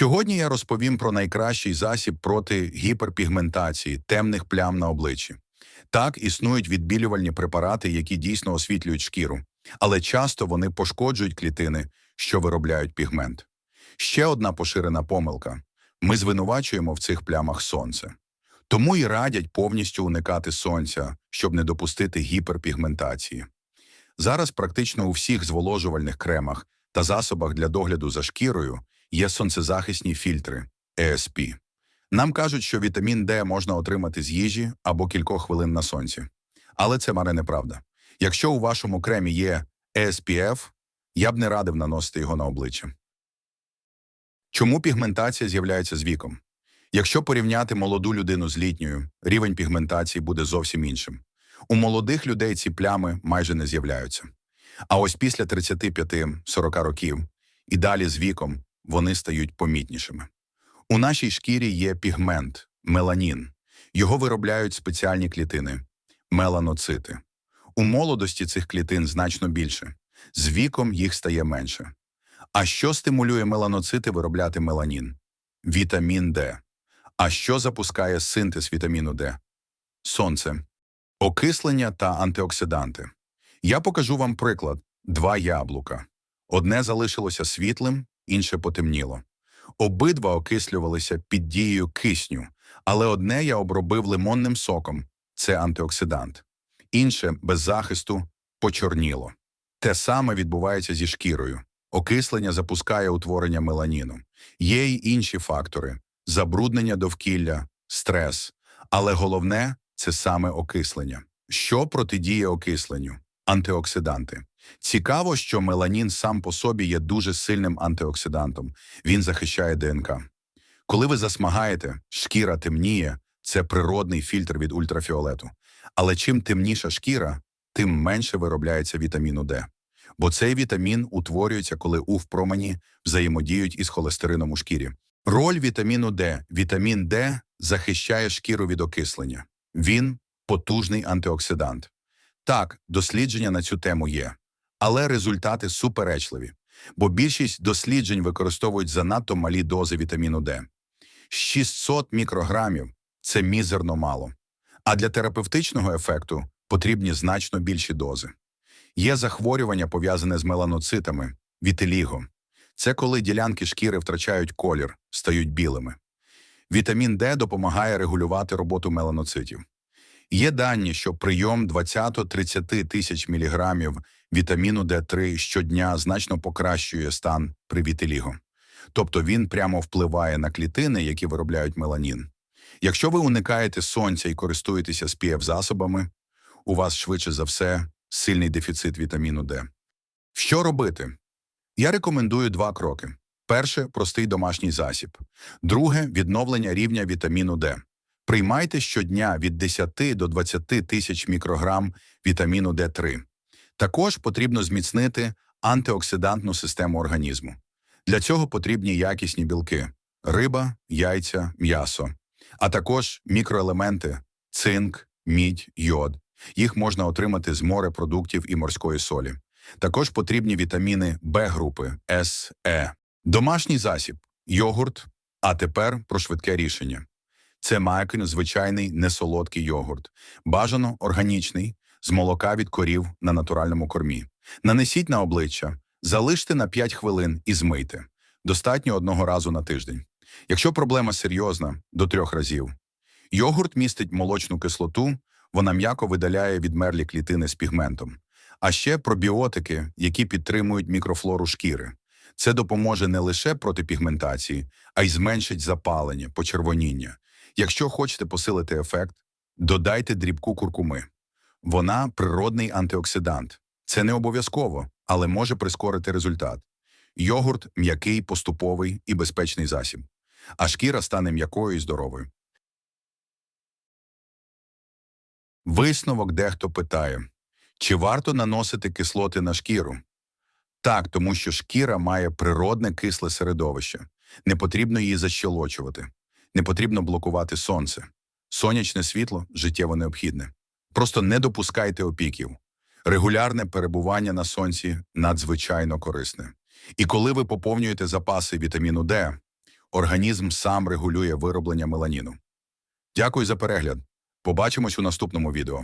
Сьогодні я розповім про найкращий засіб проти гіперпігментації, темних плям на обличчі. Так, існують відбілювальні препарати, які дійсно освітлюють шкіру, але часто вони пошкоджують клітини, що виробляють пігмент. Ще одна поширена помилка – ми звинувачуємо в цих плямах сонце. Тому і радять повністю уникати сонця, щоб не допустити гіперпігментації. Зараз практично у всіх зволожувальних кремах та засобах для догляду за шкірою є сонцезахисні фільтри ESP. Нам кажуть, що вітамін Д можна отримати з їжі або кількох хвилин на сонці. Але це маре неправда. Якщо у вашому кремі є SPF, я б не радив наносити його на обличчя. Чому пігментація з'являється з віком? Якщо порівняти молоду людину з літньою, рівень пігментації буде зовсім іншим. У молодих людей ці плями майже не з'являються. А ось після 35-40 років і далі з віком вони стають помітнішими. У нашій шкірі є пігмент меланін. Його виробляють спеціальні клітини меланоцити. У молодості цих клітин значно більше, з віком їх стає менше. А що стимулює меланоцити виробляти меланін? Вітамін Д. А що запускає синтез вітаміну Д? Сонце, окислення та антиоксиданти. Я покажу вам приклад: два яблука. Одне залишилося світлим, інше потемніло. Обидва окислювалися під дією кисню, але одне я обробив лимонним соком це антиоксидант, інше без захисту почорніло. Те саме відбувається зі шкірою. Окислення запускає утворення меланіну. Є й інші фактори забруднення довкілля, стрес. Але головне це саме окислення. Що протидіє окисленню? Антиоксиданти. Цікаво, що меланін сам по собі є дуже сильним антиоксидантом. Він захищає ДНК. Коли ви засмагаєте, шкіра темніє, це природний фільтр від ультрафіолету. Але чим темніша шкіра, тим менше виробляється вітаміну Д. Бо цей вітамін утворюється, коли УВ промені взаємодіють із холестерином у шкірі. Роль вітаміну Д. Вітамін Д захищає шкіру від окислення. Він потужний антиоксидант. Так, дослідження на цю тему є, але результати суперечливі, бо більшість досліджень використовують занадто малі дози вітаміну Д. 600 мікрограмів це мізерно мало. А для терапевтичного ефекту потрібні значно більші дози. Є захворювання, пов'язане з меланоцитами, вітиліго. Це коли ділянки шкіри втрачають колір, стають білими. Вітамін Д допомагає регулювати роботу меланоцитів. Є дані, що прийом 20-30 тисяч міліграмів вітаміну Д3 щодня значно покращує стан при вітиліго. Тобто він прямо впливає на клітини, які виробляють меланін. Якщо ви уникаєте сонця і користуєтеся spf засобами у вас швидше за все сильний дефіцит вітаміну Д. Що робити? Я рекомендую два кроки. Перше простий домашній засіб. Друге відновлення рівня вітаміну Д. Приймайте щодня від 10 до 20 тисяч мікрограм вітаміну Д3. Також потрібно зміцнити антиоксидантну систему організму. Для цього потрібні якісні білки риба, яйця, м'ясо, а також мікроелементи цинк, мідь, йод. Їх можна отримати з морепродуктів і морської солі. Також потрібні вітаміни Б групи С, Е. Домашній засіб, йогурт, а тепер про швидке рішення. Це майкин звичайний несолодкий йогурт. Бажано органічний, з молока від корів на натуральному кормі. Нанесіть на обличчя, залиште на 5 хвилин і змийте. Достатньо одного разу на тиждень. Якщо проблема серйозна, до трьох разів. Йогурт містить молочну кислоту, вона м'яко видаляє відмерлі клітини з пігментом. А ще пробіотики, які підтримують мікрофлору шкіри. Це допоможе не лише проти пігментації, а й зменшить запалення, почервоніння. Якщо хочете посилити ефект, додайте дрібку куркуми. Вона природний антиоксидант. Це не обов'язково, але може прискорити результат. Йогурт м'який, поступовий і безпечний засіб, а шкіра стане м'якою і здоровою. Висновок дехто питає, чи варто наносити кислоти на шкіру? Так, тому що шкіра має природне кисле середовище. Не потрібно її защелочувати, не потрібно блокувати сонце. Сонячне світло життєво необхідне. Просто не допускайте опіків. Регулярне перебування на сонці надзвичайно корисне. І коли ви поповнюєте запаси вітаміну Д, організм сам регулює вироблення меланіну. Дякую за перегляд. Побачимось у наступному відео.